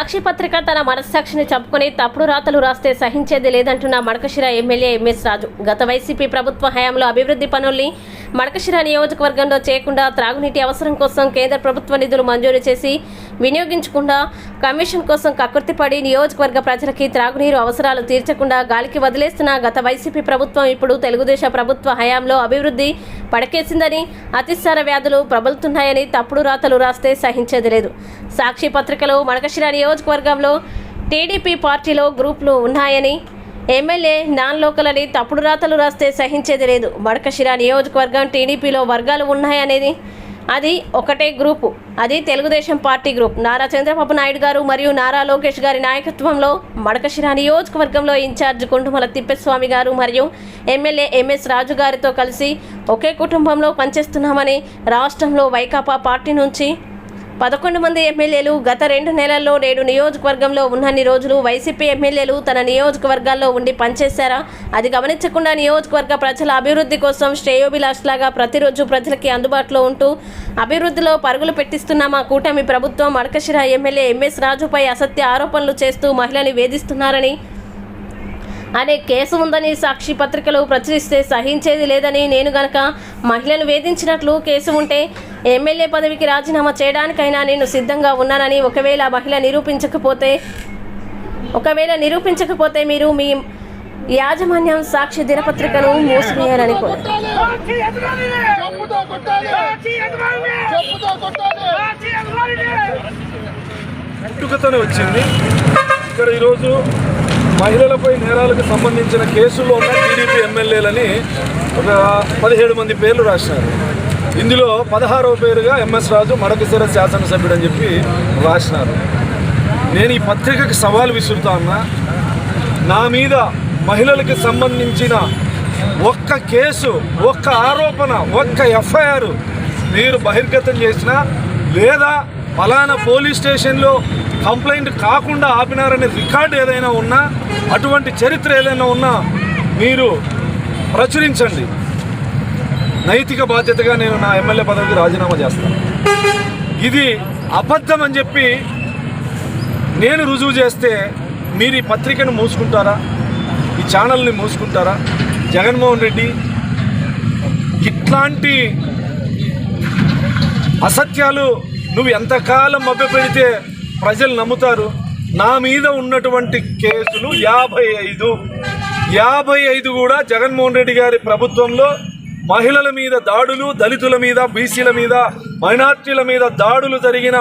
సాక్షి పత్రిక తన మనస్సాక్షిని చంపుకుని తప్పుడు రాతలు రాస్తే సహించేది లేదంటున్న మడకశిర ఎమ్మెల్యే ఎంఎస్ రాజు. గత వైసీపీ ప్రభుత్వ హయాంలో అభివృద్ధి పనుల్ని మడకశిర నియోజకవర్గంలో చేయకుండా త్రాగునీటి అవసరం కోసం కేంద్ర ప్రభుత్వ నిధులు మంజూరు చేసి వినియోగించకుండా కమిషన్ కోసం కకృతిపడి నియోజకవర్గ ప్రజలకి త్రాగునీరు అవసరాలు తీర్చకుండా గాలికి వదిలేస్తున్న గత వైసీపీ ప్రభుత్వం ఇప్పుడు తెలుగుదేశం ప్రభుత్వ హయాంలో అభివృద్ధి పడకేసిందని అతిసార వ్యాధులు ప్రబలుతున్నాయని తప్పుడు రాతలు రాస్తే సహించేది లేదు. సాక్షి పత్రికలో మడకశిర నియోజకవర్గంలో టీడీపీ పార్టీలో గ్రూపులు ఉన్నాయని ఎమ్మెల్యే నాన్ లోకల్ అని తప్పుడు రాతలు రాస్తే సహించేది లేదు. మడకశిర నియోజకవర్గం టీడీపీలో వర్గాలు ఉన్నాయనేది అది ఒకటే గ్రూపు. అది తెలుగుదేశం పార్టీ గ్రూప్. నారా చంద్రబాబు నాయుడు గారు మరియు నారా లోకేష్ గారి నాయకత్వంలో మడకశిరా నియోజకవర్గంలో ఇన్ఛార్జ్ కుంటుమల తిప్పస్వామి గారు మరియు ఎమ్మెల్యే ఎంఎస్ రాజు గారితో కలిసి ఒకే కుటుంబంలో పనిచేస్తున్నామని రాష్ట్రంలో వైకాపా పార్టీ నుంచి పదకొండు మంది ఎమ్మెల్యేలు గత రెండు నెలల్లో నేడు నియోజకవర్గంలో ఉన్నన్ని రోజులు వైసీపీ ఎమ్మెల్యేలు తన నియోజకవర్గాల్లో ఉండి పనిచేశారా? అది గమనించకుండా నియోజకవర్గ ప్రజల అభివృద్ధి కోసం శ్రేయోభిలాష్లాగా ప్రతిరోజు ప్రజలకి అందుబాటులో ఉంటూ అభివృద్ధిలో పరుగులు పెట్టిస్తున్న మా కూటమి ప్రభుత్వం అడకశిర ఎమ్మెల్యే ఎంఎస్ రాజుపై అసత్య ఆరోపణలు చేస్తూ మహిళని వేధిస్తున్నారని అనే కేసు ఉందని సాక్షి పత్రికలు ప్రచురిస్తే సహించేది లేదని నేను గనక మహిళను వేధించినట్లు కేసు ఉంటే ఎమ్మెల్యే పదవికి రాజీనామా చేయడానికైనా నేను సిద్ధంగా ఉన్నానని ఒకవేళ మహిళ నిరూపించకపోతే ఒకవేళ నిరూపించకపోతే మీరు మీ యాజమాన్యం సాక్షి దినపత్రికను మూసివేయాలని వచ్చింది. ఇక్కడ ఈరోజు మహిళలపై నేరాలకు సంబంధించిన కేసుల్లో ఉన్న టీడీపీ ఎమ్మెల్యేలని ఒక పదిహేడు మంది పేర్లు రాసినారు ఇందులో పదహారవ పేరుగా ఎంఎస్ రాజు మడకశిర శాసనసభ్యుడు అని చెప్పి రాసినారు. నేను ఈ పత్రికకు సవాల్ విసురుతా ఉన్నా నా మీద మహిళలకు సంబంధించిన ఒక్క కేసు ఒక్క ఆరోపణ ఒక్క ఎఫ్ఐఆర్ మీరు బహిర్గతం చేసినా లేదా ఫలానా పోలీస్ స్టేషన్లో కంప్లైంట్ కాకుండా ఆపినారనే రికార్డు ఏదైనా ఉన్నా అటువంటి చరిత్ర ఏదైనా ఉన్నా మీరు ప్రచురించండి. నైతిక బాధ్యతగా నేను నా ఎమ్మెల్యే పదవికి రాజీనామా చేస్తాను. ఇది అబద్ధం అని చెప్పి నేను రుజువు చేస్తే మీరు ఈ పత్రికను మూసుకుంటారా? ఈ ఛానల్ని మూసుకుంటారా? జగన్మోహన్ రెడ్డి ఇట్లాంటి అసత్యాలు నువ్వు ఎంతకాలం మభ్యపెడితే ప్రజలు నమ్ముతారు? నా మీద ఉన్నటువంటి కేసులు యాభై ఐదు. యాభై ఐదు కూడా జగన్మోహన్ రెడ్డి గారి ప్రభుత్వంలో మహిళల మీద దాడులు దళితుల మీద బీసీల మీద మైనార్టీల మీద దాడులు జరిగిన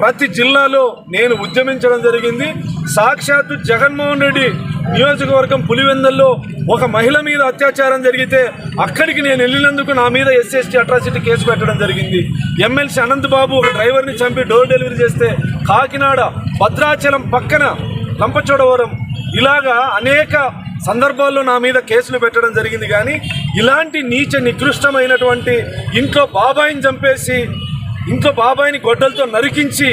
ప్రతి జిల్లాలో నేను ఉద్యమించడం జరిగింది. సాక్షాత్తు జగన్మోహన్ రెడ్డి నియోజకవర్గం పులివెందల్లో ఒక మహిళ మీద అత్యాచారం జరిగితే అక్కడికి నేను వెళ్ళినందుకు నా మీద ఎస్సీ అట్రాసిటీ కేసు పెట్టడం జరిగింది. ఎమ్మెల్సీ అనంతబాబు ఒక డ్రైవర్ని చంపి డోర్ డెలివరీ చేస్తే కాకినాడ భద్రాచలం పక్కన లంపచోడవరం ఇలాగా అనేక సందర్భాల్లో నా మీద కేసులు పెట్టడం జరిగింది. కానీ ఇలాంటి నీచ నికృష్టమైనటువంటి ఇంట్లో బాబాయిని చంపేసి ఇంట్లో బాబాయిని గొడ్డలతో నరికించి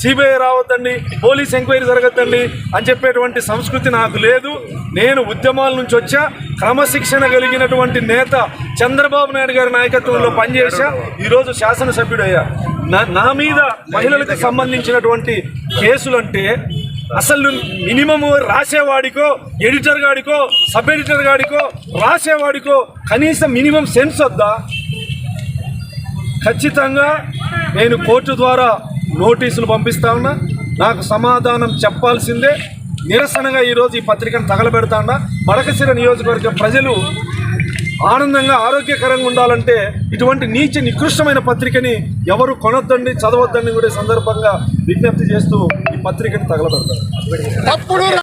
సిబిఐ రావద్దండి పోలీస్ ఎంక్వైరీ జరగద్దండి అని చెప్పేటువంటి సంస్కృతి నాకు లేదు. నేను ఉద్యమాల నుంచి వచ్చా క్రమశిక్షణ కలిగినటువంటి నేత చంద్రబాబు నాయుడు గారి నాయకత్వంలో పనిచేసా ఈరోజు శాసనసభ్యుడయ్యా. నా నా మీద మహిళలకు సంబంధించినటువంటి కేసులంటే అసలు మినిమము రాసేవాడికో ఎడిటర్ గాడికో సబ్ ఎడిటర్ గాడికో రాసేవాడికో కనీసం మినిమం సెన్స్ వద్దా? ఖచ్చితంగా నేను కోర్టు ద్వారా నోటీసులు పంపిస్తా ఉన్నా. నాకు సమాధానం చెప్పాల్సిందే. నిరసనగా ఈరోజు ఈ పత్రికను తగలబెడతా ఉన్నా. మడకశిర నియోజకవర్గ ప్రజలు ఆనందంగా ఆరోగ్యకరంగా ఉండాలంటే ఇటువంటి నీచ నికృష్టమైన పత్రికని ఎవరు కొనొద్దండి చదవద్దని కూడా సందర్భంగా విజ్ఞప్తి చేస్తూ ఈ పత్రికను తగలబెడతారు.